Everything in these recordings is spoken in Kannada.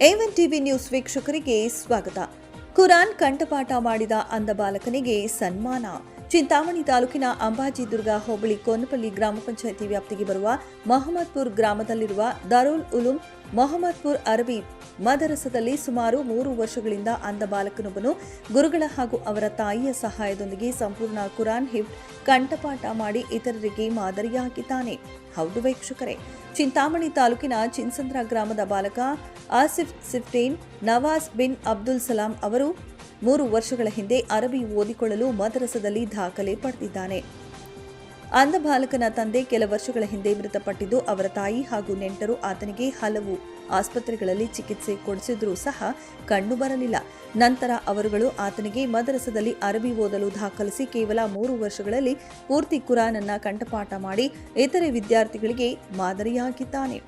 ಏವನ್ ಟಿವಿ ನ್ಯೂಸ್ ವೀಕ್ಷಕರಿಗೆ ಸ್ವಾಗತ. ಕುರಾನ್ ಕಂಠಪಾಠ ಮಾಡಿದ ಅಂಧ ಬಾಲಕನಿಗೆ ಸನ್ಮಾನ. ಚಿಂತಾಮಣಿ ತಾಲೂಕಿನ ಅಂಬಾಜಿದುರ್ಗ ಹೋಬಳಿ ಕೋನಪಲ್ಲಿ ಗ್ರಾಮ ಪಂಚಾಯಿತಿ ವ್ಯಾಪ್ತಿಗೆ ಬರುವ ಮೊಹಮ್ಮದ್ಪುರ್ ಗ್ರಾಮದಲ್ಲಿರುವ ದರುಲ್ ಉಲೂಮ್ ಮೊಹಮ್ಮದ್ಪುರ್ ಅರಬಿ ಮದರಸದಲ್ಲಿ ಸುಮಾರು ಮೂರು ವರ್ಷಗಳಿಂದ ಅಂದ ಬಾಲಕನೊಬ್ಬನು ಗುರುಗಳ ಹಾಗೂ ಅವರ ತಾಯಿಯ ಸಹಾಯದೊಂದಿಗೆ ಸಂಪೂರ್ಣ ಕುರಾನ್ ಹಿಫ್, ಕಂಠಪಾಠ ಮಾಡಿ ಇತರರಿಗೆ ಮಾದರಿಯಾಗಿದ್ದಾನೆ. ಹೌದು ವೀಕ್ಷಕರೇ, ಚಿಂತಾಮಣಿ ತಾಲೂಕಿನ ಚಿನ್ಸಂದ್ರ ಗ್ರಾಮದ ಬಾಲಕ ಆಸಿಫ್ ಸಿಫ್ಟೀನ್, ನವಾಜ್ ಬಿನ್ ಅಬ್ದುಲ್ ಸಲಾಂ ಅವರು ಮೂರು ವರ್ಷಗಳ ಹಿಂದೆ ಅರಬಿ ಓದಿಕೊಳ್ಳಲು ಮದರಸದಲ್ಲಿ ದಾಖಲೆ ಪಡೆದಿದ್ದಾನೆ. ಅಂಧ ಬಾಲಕನ ತಂದೆ ಕೆಲ ವರ್ಷಗಳ ಹಿಂದೆ ಮೃತಪಟ್ಟಿದ್ದು ಅವರ ತಾಯಿ ಹಾಗೂ ನೆಂಟರು ಆತನಿಗೆ ಹಲವು ಆಸ್ಪತ್ರೆಗಳಲ್ಲಿ ಚಿಕಿತ್ಸೆ ಕೊಡಿಸಿದ್ರೂ ಸಹ ಕಣ್ಣು ಬರಲಿಲ್ಲ. ನಂತರ ಅವರುಗಳು ಆತನಿಗೆ ಮದರಸದಲ್ಲಿ ಅರಬಿ ಓದಲು ದಾಖಲಿಸಿ ಕೇವಲ ಮೂರು ವರ್ಷಗಳಲ್ಲಿ ಪೂರ್ತಿ ಕುರಾನನ್ನ ಕಂಠಪಾಠ ಮಾಡಿ ಇತರೆ ವಿದ್ಯಾರ್ಥಿಗಳಿಗೆ ಮಾದರಿಯಾಗಿದ್ದಾನೆ.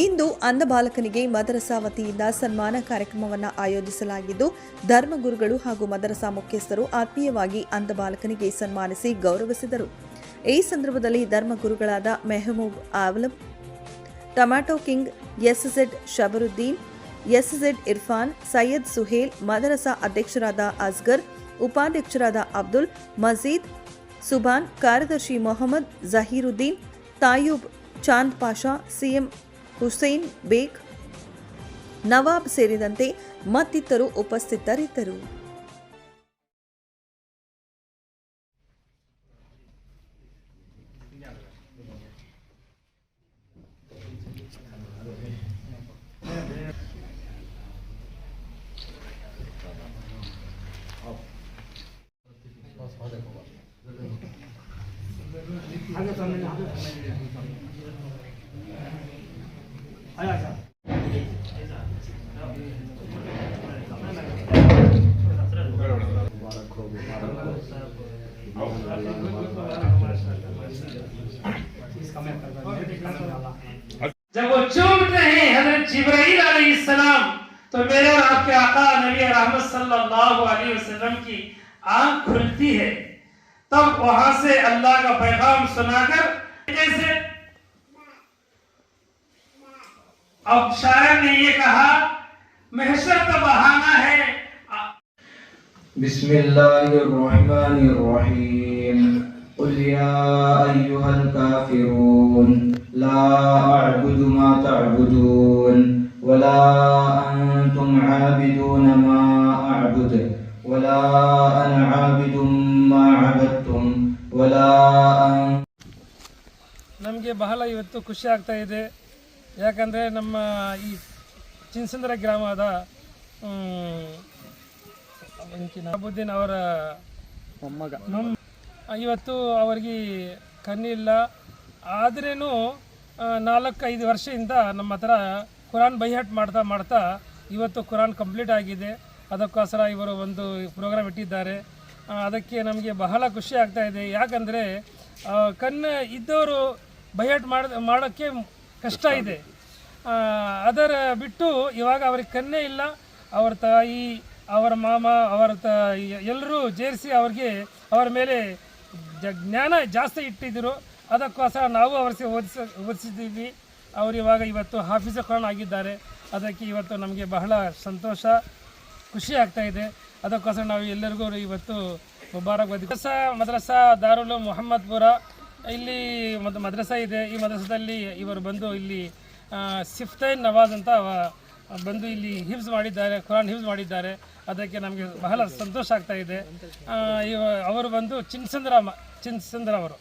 ಇಂದು ಅಂಧ ಬಾಲಕನಿಗೆ ಮದರಸಾ ವತಿಯಿಂದ ಸನ್ಮಾನ ಕಾರ್ಯಕ್ರಮವನ್ನು ಆಯೋಜಿಸಲಾಗಿದ್ದು ಧರ್ಮಗುರುಗಳು ಹಾಗೂ ಮದರಸಾ ಮುಖ್ಯಸ್ಥರು ಆತ್ಮೀಯವಾಗಿ ಅಂಧ ಬಾಲಕನಿಗೆ ಸನ್ಮಾನಿಸಿ ಗೌರವಿಸಿದರು. ಈ ಸಂದರ್ಭದಲ್ಲಿ ಧರ್ಮಗುರುಗಳಾದ Mehmoob Avalam tomato king SZ Shabaruddin, SZ Irfan, Syed Suhail, ಮದರಸಾ ಅಧ್ಯಕ್ಷರಾದ ಅಸ್ಗರ್, ಉಪಾಧ್ಯಕ್ಷರಾದ ಅಬ್ದುಲ್, ಮಜೀದ್ ಸುಬಾನ್ ಕಾರ್ಯದರ್ಶಿ ಮೊಹಮ್ಮದ್, ಜಹೀರುದ್ದೀನ್, ತಾಯೂಬ್, ಚಾಂದ್ ಪಾಷಾ, ಸಿಎಂ ಹುಸೈನ್ ಬೇಗ್ ನವಾಬ್ ಸೇರಿದಂತೆ ಮತ್ತಿತರರು ಉಪಸ್ಥಿತರಿದ್ದರು. जब वो चूमते हैं हज़रत जिब्राइल सलाम तो मेरे और आपके आका नबी रहमत सल्लल्लाहु अलैहि वसल्लम की आँख खुलती है। तब वहाँ से अल्लाह का पैगाम सुनाकर अब शायर ने ये कहा महशर का बहाना है بسم الله الرحمن الرحيم قل يا أيها الكافرون لا أعبد ما تعبدون ولا أنتم عابدون ما أعبد ولا أنا عابد ما عبدتم ولا أنتم ನಮಗೆ ಬಹಳ ಇವತ್ತು ಖುಷಿ ಆಗ್ತಾ ಇದೆ ಯಾಕಂದರೆ ನಮ್ಮ ಈ ಚಿನ್ಸಂದ್ರ ಗ್ರಾಮದ ಅಬುದ್ದೀನ್ ಅವರ ಮೊಮ್ಮಗ. ಇವತ್ತು ಅವರಿಗೆ ಕಣ್ಣಿಲ್ಲ. ಆದ್ರೂ ನಾಲ್ಕೈದು ಐದು ವರ್ಷದಿಂದ ನಮ್ಮ ಹತ್ರ ಕುರಾನ್ ಬೈಹಾಟ್ ಮಾಡ್ತಾ ಮಾಡ್ತಾ ಇವತ್ತು ಕುರಾನ್ ಕಂಪ್ಲೀಟ್ ಆಗಿದೆ. ಅದಕ್ಕೋಸ್ಕರ ಇವರು ಒಂದು ಪ್ರೋಗ್ರಾಮ್ ಇಟ್ಟಿದ್ದಾರೆ. ಅದಕ್ಕೆ ನಮಗೆ ಬಹಳ ಖುಷಿ ಆಗ್ತಾ ಇದೆ. ಯಾಕಂದರೆ ಕಣ್ಣು ಇದ್ದವರು ಬೈಹಾಟ್ ಮಾಡ ಮಾಡೋಕ್ಕೆ ಕಷ್ಟ ಇದೆ. ಅದರ ಬಿಟ್ಟು ಇವಾಗ ಅವ್ರಿಗೆ ಕನ್ನೆ ಇಲ್ಲ. ಅವರ ತಾಯಿ, ಅವರ ಮಾಮ, ಅವರ ತ, ಎಲ್ಲರೂ ಸೇರಿಸಿ ಅವ್ರಿಗೆ ಅವರ ಮೇಲೆ ಜ, ಜ್ಞಾನ ಜಾಸ್ತಿ ಇಟ್ಟಿದ್ದರು ಅದಕ್ಕೋಸ್ಕರ ನಾವು ಅವ್ರಿಗೆ ಓದಿಸ, ಓದಿಸಿದ್ದೀವಿ. ಅವರು ಇವಾಗ ಇವತ್ತು ಹಾಫೀಸ್ ಖಾನ್ ಆಗಿದ್ದಾರೆ. ಅದಕ್ಕೆ ಇವತ್ತು ನಮಗೆ ಬಹಳ ಸಂತೋಷ, ಖುಷಿ ಆಗ್ತಾ ಇದೆ. ಅದಕ್ಕೋಸ್ಕರ ನಾವು ಎಲ್ಲರಿಗೂ ಇವತ್ತು ಮುಬಾರಕ್ ಮದ್ರಸಾ ಮದ್ರಸಾ ದಾರುಲು ಮೊಹಮ್ಮದ್ಪುರ ಇಲ್ಲಿ ಒಂದು ಮದ್ರಸಾ ಇದೆ. ಈ ಮದ್ರಸಾದಲ್ಲಿ ಇವರು ಬಂದು ಇಲ್ಲಿ ಸಿಫ್ತೈನ್ ನವಾಜ್ ಅಂತ ಬಂದು ಇಲ್ಲಿ ಹಿಫ್ಸ್ ಮಾಡಿದ್ದಾರೆ, ಕುರಾನ್ ಹಿಫ್ಸ್ ಮಾಡಿದ್ದಾರೆ. ಅದಕ್ಕೆ ನಮಗೆ ಬಹಳ ಸಂತೋಷ ಆಗ್ತಾ ಇದೆ. ಇವ, ಅವರು ಬಂದು ಚಿನ್ಸಂದ್ರ ಚಿನ್ಸಂದ್ರ ಅವರು